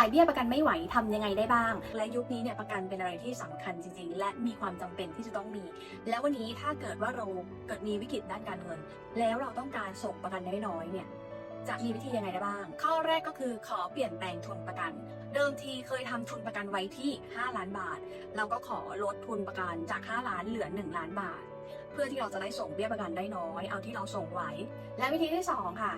จ่ายเบี้ยประกันไม่ไหวทำยังไงได้บ้าง และยุคนี้เนี่ยประกันเป็นอะไรที่สำคัญจริง ๆ และมีความจำเป็นที่จะต้องมี แล้ววันนี้ถ้าเกิดว่าเราเกิดมีวิกฤตด้านการเงิน แล้วเราต้องการส่งประกันน้อยๆเนี่ยจะมีวิธียังไงได้บ้าง ข้อแรกก็คือขอเปลี่ยนแปลงทุนประกัน เดิมทีเคยทำทุนประกันไว้ที่ 5 ล้านบาท เราก็ขอลดทุนประกันจาก 5 ล้านเหลือ 1 ล้านบาท เพื่อที่เราจะได้ส่งเบี้ยประกันได้น้อย เอาที่เราส่งไหว และวิธีที่ 2 ค่ะ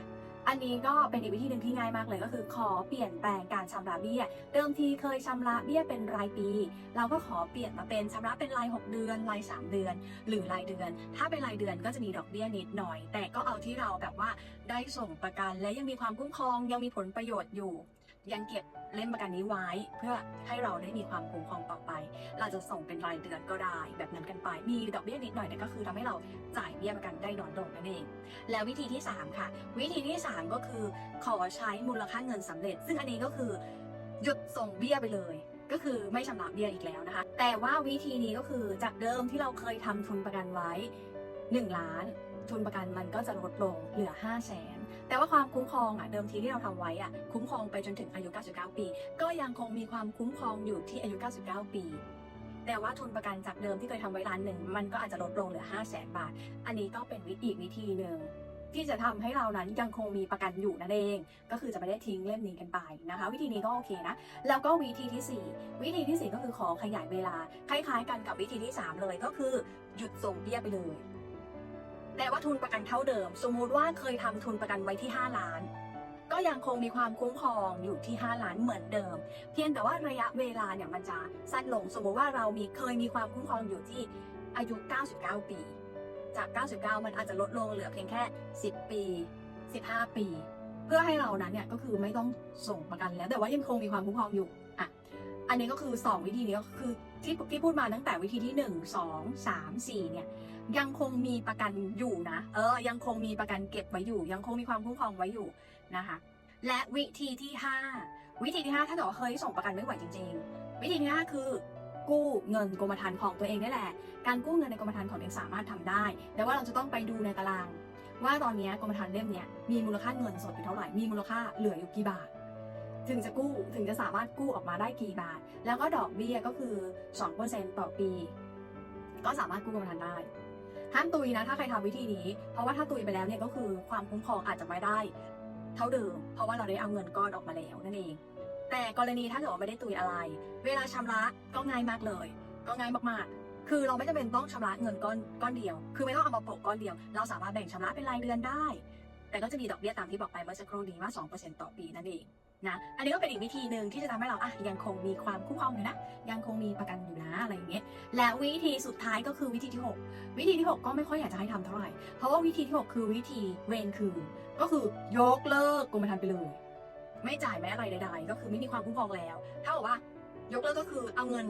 อันนี้ก็เป็นอีกวิธีหนึ่งที่ง่ายมากเลยก็คือ ขอเปลี่ยนแปลงการชำระเบี้ย เดิมทีเคยชำระเบี้ยเป็นรายปี เราก็ขอเปลี่ยนมาเป็นชำระเป็นราย 6 เดือน ราย 3 เดือน หรือรายเดือน ถ้าเป็นรายเดือนก็จะมีดอกเบี้ยนิดหน่อย แต่ก็เอาที่เราแบบว่าได้ส่งประกันและยังมีความคุ้มครองยังมีผลประโยชน์อยู่ ยังเก็บเล่มประกันนี้ไว้ เพื่อให้เราได้มีความคุ้มครองต่อไป เราจะส่งเป็นรายเดือนก็ได้แบบนั้นกันไป มีดอกเบี้ยนิดหน่อยเนี่ยก็คือทำให้เราจ่ายเบี้ยประกันได้น้อยลงนั่นเอง แล้ววิธีที่ 3 ค่ะ วิธีที่ 3 ก็คือขอใช้มูลค่าเงินสำเร็จ ซึ่งอันนี้ก็คือหยุดส่งเบี้ยไปเลยก็คือไม่ชำระเบี้ยอีกแล้วนะคะ แต่ว่าวิธีนี้ก็คือจากเดิมที่เราเคยทำทุนประกันไว้ 1 ล้าน ทุนประกันมันก็จะลดลงเหลือ5แสน แต่ว่าความคุ้มครองอะเดิมทีที่เราทำไว้อะคุ้มครองไปจนถึงอายุ 99 ปี ก็ยังคงมีความคุ้มครองอยู่ที่อายุ 99 ปี แต่ว่าทุนประกันจากเดิมที่เคยทำไว้ล้านหนึ่งมันก็อาจจะลดลงเหลือ 5 0 0แสนบาท อันนี้ก็เป็นวิธีอีกวิธีหนึ่งที่จะทำให้เรานั้นยังคงมีประกันอยู่นั่นเอง ก็คือจะไม่ได้ทิ้งเล่มนี้กันไปนะคะ วิธีนี้ก็โอเคนะ แล้วก็วิธีที่ 4 วิธีที่ 4 ก็คือขอขยายเวลา คล้ายๆ กันกับวิธีที่ 3 เลยก็คือหยุดส่งเบี้ยไปเลย แต่ว่าทุนประกันเท่าเดิม สมมุติว่าเคยทำทุนประกันไว้ที่ 5 ล้าน ก็ยังคงมีความคุ้มครองอยู่ที่ 5 ล้านเหมือนเดิม เพียงแต่ว่าระยะเวลาเนี่ยมันจะสั้นลง สมมุติว่าเรามีเคยมีความคุ้มครองอยู่ที่อายุ 99 ปี จาก 99 มันอาจจะลดลงเหลือเพียงแค่ 10 ปี 15 ปี เพื่อให้เรานั้นเนี่ยก็คือไม่ต้องส่งประกันแล้ว แต่ว่ายังคงมีความคุ้มครองอยู่อะอันนี้ก็คือ 2 วิธีนี้ก็คือ ที่ที่พูดมาตั้งแต่วิธีที่ 1 2 3 4 เนี่ย ยังคงมีประกันอยู่นะ เออ ยังคงมีประกันเก็บไว้อยู่ ยังคงมีความคุ้มครองไว้อยู่นะคะ และวิธีที่ 5 วิธีที่ 5 ถ้าเกิดว่าเคยส่งประกันไม่ไหวจริง ๆ วิธีที่ 5 คือ กู้เงินกรมธรรม์ของตัวเองนี่แหละ การกู้เงินในกรมธรรม์ของตัวเองสามารถทำได้ แต่ว่าเราจะต้องไปดูในตาราง ว่าตอนนี้กรมธรรม์เล่มเนี้ยมีมูลค่าเงินสดอยู่เท่าไหร่ มีมูลค่าเหลืออยู่กี่บาท ถึงจะกู้ถึงจะสามารถกู้ออกมาได้กี่บาท แล้วก็ดอกเบี้ยก็คือ 2%ต่อปี ก็สามารถกู้กรมธรรม์ได้ห้ามตุยนะถ้าใครทำวิธีนี้ เพราะว่าถ้าตุยไปแล้วเนี่ยก็คือความคุ้มครองอาจจะไม่ได้ เท่าเดิม เพราะว่าเราได้เอาเงินก้อนออกมาแล้วนั่นเอง แต่กรณีถ้าเกิดว่าไม่ได้ตุยอะไร เวลาชำระก็ง่ายมากเลย ก็ง่ายมากๆ คือเราไม่จำเป็นต้องชำระเงินก้อนก้อนเดียว คือไม่ต้องเอามาโปะก้อนเดียว เราสามารถแบ่งชำระเป็นรายเดือนได้ แต่ก็จะมีดอกเบี้ยตามที่บอกไปเมื่อสักครู่นี้ว่า2%ต่อปีนั่นเอง นะ อันนี้ก็เป็นอีกวิธีหนึ่งที่จะทำให้เราอะยังคงมีความคุ้มครองอยู่นะ ยังคงมีประกันอยู่นะอะไรอย่างเงี้ย และวิธีสุดท้ายก็คือวิธีที่ 6 วิธีที่ 6 ก็ไม่ค่อยอยากจะให้ทำเท่าไหร่ เพราะว่าวิธีที่ 6 คือวิธีเวรคืน ก็คือยกเลิกกรมธรรม์ไปเลย ไม่จ่ายแม้อะไรใดๆ ก็คือไม่มีความคุ้มครองแล้ว ถ้าบอกว่ายกเลิกก็คือเอาเงิน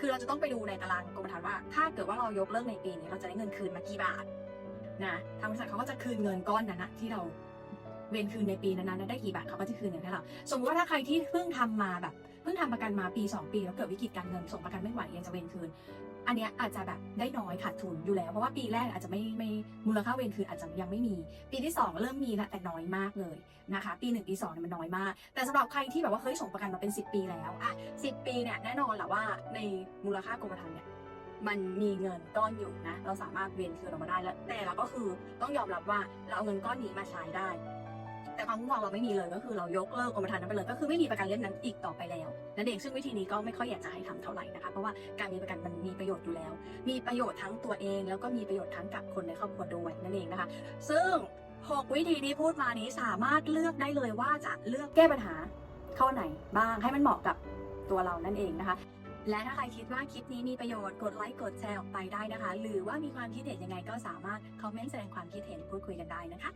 คือเราจะต้องไปดูในตารางกรมธรรม์ว่า ถ้าเกิดว่าเรายกเลิกในปีนี้เราจะได้เงินคืนมากี่บาทนะ ทางบริษัทเขาก็จะคืนเงินก้อนนั้นนะที่เรา เวรคืนในปีนั้นๆได้กี่บาทเขาก็จะคืนเงินให้เราสมมติว่าถ้าใครที่เพิ่งทำมาแบบเพิ่งทำประกันมาปี 2 ปีแล้วเกิดวิกฤตการเงินส่งประกันไม่ไหวยังจะเวรคืน อันเนี้ยอาจจะแบบได้น้อยขาดทุนอยู่แล้วเพราะว่าปีแรกอาจจะไม่ไม่มูลค่าเวรคืนอาจจะยังไม่มี ปีที่ 2 เริ่มมีแล้วแต่น้อยมากเลยนะคะ ปี 1 ปี2เนี่ยมันน้อยมาก แต่สำหรับใครที่แบบว่าเคยส่งประกันมาเป็น 10 ปีแล้วอะ10 ปีเนี่ยแน่นอนแหละว่าในมูลค่ากรมธรรม์เนี่ยมันมีเงินก้อนอยู่นะ เราสามารถเวรคืนออกมาได้แล้วแต่เราก็คือต้องยอมรับว่าเราเอาเงินก้อนนี้มาใช้ได้ แต่ความคุ้มครองเราไม่มีเลยก็คือเรายกเลิกกรมธรรม์นั้นไปเลยก็คือไม่มีประกันเล่มนั้นอีกต่อไปแล้วนั่นเองซึ่งวิธีนี้ก็ไม่ค่อยอยากจะให้ทำเท่าไหร่นะคะเพราะว่าการมีประกันมันมีประโยชน์อยู่แล้ว มีประโยชน์ทั้งตัวเอง แล้วก็มีประโยชน์ทั้งกับคนในครอบครัวด้วยนั่นเองนะคะ ซึ่ง 6 วิธีที่พูดมานี้สามารถเลือกได้เลยว่าจะเลือกแก้ปัญหาข้อไหนบ้างให้มันเหมาะกับตัวเรานั่นเองนะคะและถ้าใครคิดว่าคลิปนี้มีประโยชน์กดไลค์กดแชร์ออกไปได้นะคะ หรือว่ามีความคิดเห็นยังไงก็สามารถคอมเมนต์แสดงความคิดเห็นพูดคุยกันได้นะคะ